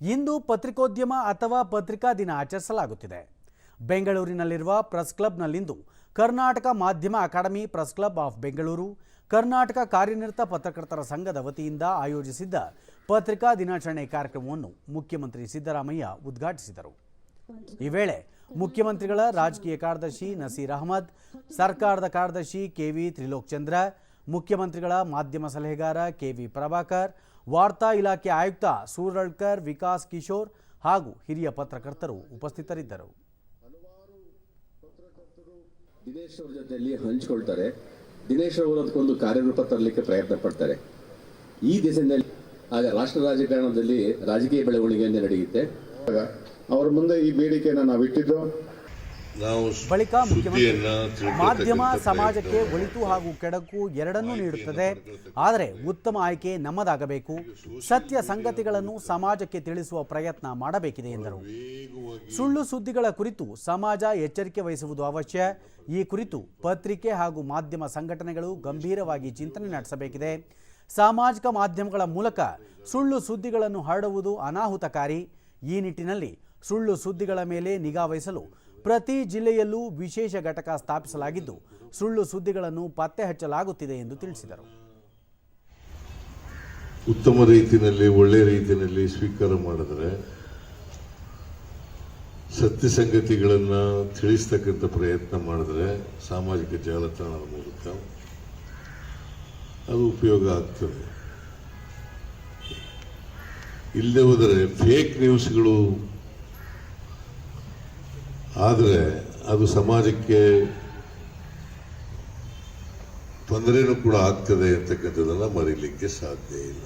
ಇಂದು ಪತ್ರಿಕೋದ್ಯಮ ಅಥವಾ ಪತ್ರಿಕಾ ದಿನ ಆಚರಿಸಲಾಗುತ್ತಿದೆ. ಬೆಂಗಳೂರಿನಲ್ಲಿರುವ press ಕ್ಲಬ್ನಲ್ಲಿಂದು Karnataka Madhyama academy press club of Bengaluru, Karnataka ಕಾರ್ಯನಿರತ ಪತ್ರಕರ್ತರ ಸಂಘದ ವತಿಯಿಂದ ಆಯೋಜಿಸಿದ್ದ ಪತ್ರಿಕಾ ದಿನಾಚರಣೆ ಕಾರ್ಯಕ್ರಮವನ್ನು ಮುಖ್ಯಮಂತ್ರಿ ಸಿದ್ದರಾಮಯ್ಯ ಉದ್ಘಾಟಿಸಿದರು. ಈ ವೇಳೆ ಮುಖ್ಯಮಂತ್ರಿಗಳ ರಾಜಕೀಯ ಕಾರ್ಯದರ್ಶಿ ನಸೀರ್ ಅಹಮದ್, ಸರ್ಕಾರದ ಕಾರ್ಯದರ್ಶಿ ಕೆವಿ ತ್ರಿಲೋಕ್ ಚಂದ್ರ, ಮುಖ್ಯಮಂತ್ರಿಗಳ ಮಾಧ್ಯಮ ಸಲಹೆಗಾರ ಕೆವಿ ಪ್ರಭಾಕರ್ ವಾರ್ತಾ ಇಲಾಖೆ ಆಯುಕ್ತ ಸೂರಳ್ಕರ್ ವಿಕಾಸ್ ಕಿಶೋರ್ ಹಾಗೂ ಹಿರಿಯ ಪತ್ರಕರ್ತರು ಉಪಸ್ಥಿತರಿದ್ದರು. ದಿನೇಶ್ ಅವ್ರ ಜೊತೆಯಲ್ಲಿ ಹಂಚ್ಕೊಳ್ತಾರೆ. ದಿನೇಶ್ ಅವರು ಅದಕ್ಕೊಂದು ಕಾರ್ಯರೂಪ ತರಲಿಕ್ಕೆ ಪ್ರಯತ್ನ ಪಡ್ತಾರೆ. ಈ ದಿಸೆಯಲ್ಲಿ ಆಗ ರಾಷ್ಟ್ರ ರಾಜಕಾರಣದಲ್ಲಿ ರಾಜಕೀಯ ಬೆಳವಣಿಗೆಯನ್ನು ನಡೆಯುತ್ತೆ. ಅವರ ಮುಂದೆ ಈ ಬೇಡಿಕೆಯನ್ನು ನಾವು ಇಟ್ಟಿದ್ದು ಬಳಿಕ ಮುಖ್ಯಮಂತ್ರಿ ಮಾಧ್ಯಮ ಸಮಾಜಕ್ಕೆ ಒಳಿತು ಹಾಗೂ ಕೆಡಕು ಎರಡನ್ನೂ ನೀಡುತ್ತದೆ. ಆದರೆ ಉತ್ತಮ ಆಯ್ಕೆ ನಮ್ಮದಾಗಬೇಕು. ಸತ್ಯ ಸಂಗತಿಗಳನ್ನು ಸಮಾಜಕ್ಕೆ ತಿಳಿಸುವ ಪ್ರಯತ್ನ ಮಾಡಬೇಕಿದೆ ಎಂದರು. ಸುಳ್ಳು ಸುದ್ದಿಗಳ ಕುರಿತು ಸಮಾಜ ಎಚ್ಚರಿಕೆ ವಹಿಸುವುದು ಅವಶ್ಯ. ಈ ಕುರಿತು ಪತ್ರಿಕೆ ಹಾಗೂ ಮಾಧ್ಯಮ ಸಂಘಟನೆಗಳು ಗಂಭೀರವಾಗಿ ಚಿಂತನೆ ನಡೆಸಬೇಕಿದೆ. ಸಾಮಾಜಿಕ ಮಾಧ್ಯಮಗಳ ಮೂಲಕ ಸುಳ್ಳು ಸುದ್ದಿಗಳನ್ನು ಹರಡುವುದು ಅನಾಹುತಕಾರಿ. ಈ ನಿಟ್ಟಿನಲ್ಲಿ ಸುಳ್ಳು ಸುದ್ದಿಗಳ ಮೇಲೆ ನಿಗಾ ವಹಿಸಲು ಪ್ರತಿ ಜಿಲ್ಲೆಯಲ್ಲೂ ವಿಶೇಷ ಘಟಕ ಸ್ಥಾಪಿಸಲಾಗಿದ್ದು ಸುಳ್ಳು ಸುದ್ದಿಗಳನ್ನು ಪತ್ತೆ ಹಚ್ಚಲಾಗುತ್ತಿದೆ ಎಂದು ತಿಳಿಸಿದರು. ಉತ್ತಮ ರೀತಿಯಲ್ಲಿ, ಒಳ್ಳೆ ರೀತಿಯಲ್ಲಿ ಸ್ವೀಕಾರ ಮಾಡಿದರೆ ಸತ್ಯ ಸಂಗತಿಗಳನ್ನು ತಿಳಿಸ್ತಕ್ಕಂಥ ಪ್ರಯತ್ನ ಮಾಡಿದ್ರೆ ಸಾಮಾಜಿಕ ಜಾಲತಾಣದ ಮೂಲಕ ಅದು ಉಪಯೋಗ ಆಗ್ತದೆ. ಇಲ್ಲದೆ ಹೋದರೆ ಫೇಕ್ ನ್ಯೂಸ್ಗಳು ಆದರೆ ಅದು ಸಮಾಜಕ್ಕೆ ತೊಂದರೆನೂ ಕೂಡ ಆಗ್ತದೆ ಅಂತಕ್ಕಂಥದ್ದನ್ನು ಮರೀಲಿಕ್ಕೆ ಸಾಧ್ಯ ಇಲ್ಲ.